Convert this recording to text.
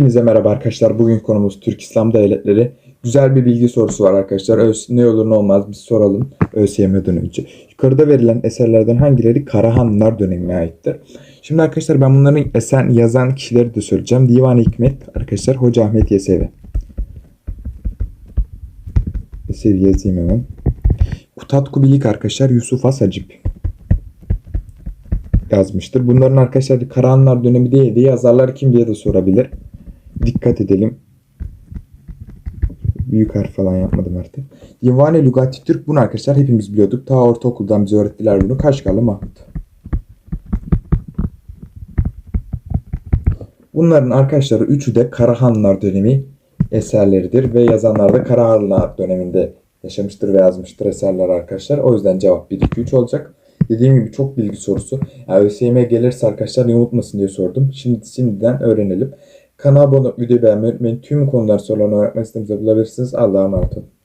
Hepinize merhaba arkadaşlar. Bugün konumuz Türk İslam devletleri. Güzel bir bilgi sorusu var arkadaşlar. Öz- ne olur ne olmaz biz soralım ÖSYM'den önce. Yukarıda verilen eserlerden hangileri Karahanlılar dönemine aittir? Şimdi arkadaşlar ben bunların eser yazan kişileri de söyleyeceğim. Divan-ı Hikmet arkadaşlar Hoca Ahmet Yesevi. Yesevi yazayım hemen. Kutat Kubilik arkadaşlar Yusuf Has Hacip yazmıştır. Bunların arkadaşlar Karahanlılar dönemi değil diye yazarlar kim diye de sorabilir. Dikkat edelim. Büyük harf falan yapmadım artık. Divane Lugati Türk bunu arkadaşlar hepimiz biliyorduk. Ta ortaokuldan bize öğrettiler bunu. Kaşgarlı Mahmut. Bunların arkadaşları üçü de Karahanlılar dönemi eserleridir ve yazanlar da Karahanlılar döneminde yaşamıştır ve yazmıştır eserler arkadaşlar. O yüzden cevap 1 2 3 olacak. Dediğim gibi çok bilgi sorusu. Yani ÖSYM'ye gelirse arkadaşlar yanıltmasın diye sordum. Şimdi şimdiden öğrenelim. Kanala abone olup beğenmeyi unutmayın. Tüm konular sorularını öğretmek sitemize bulabilirsiniz. Allah'a emanet olun.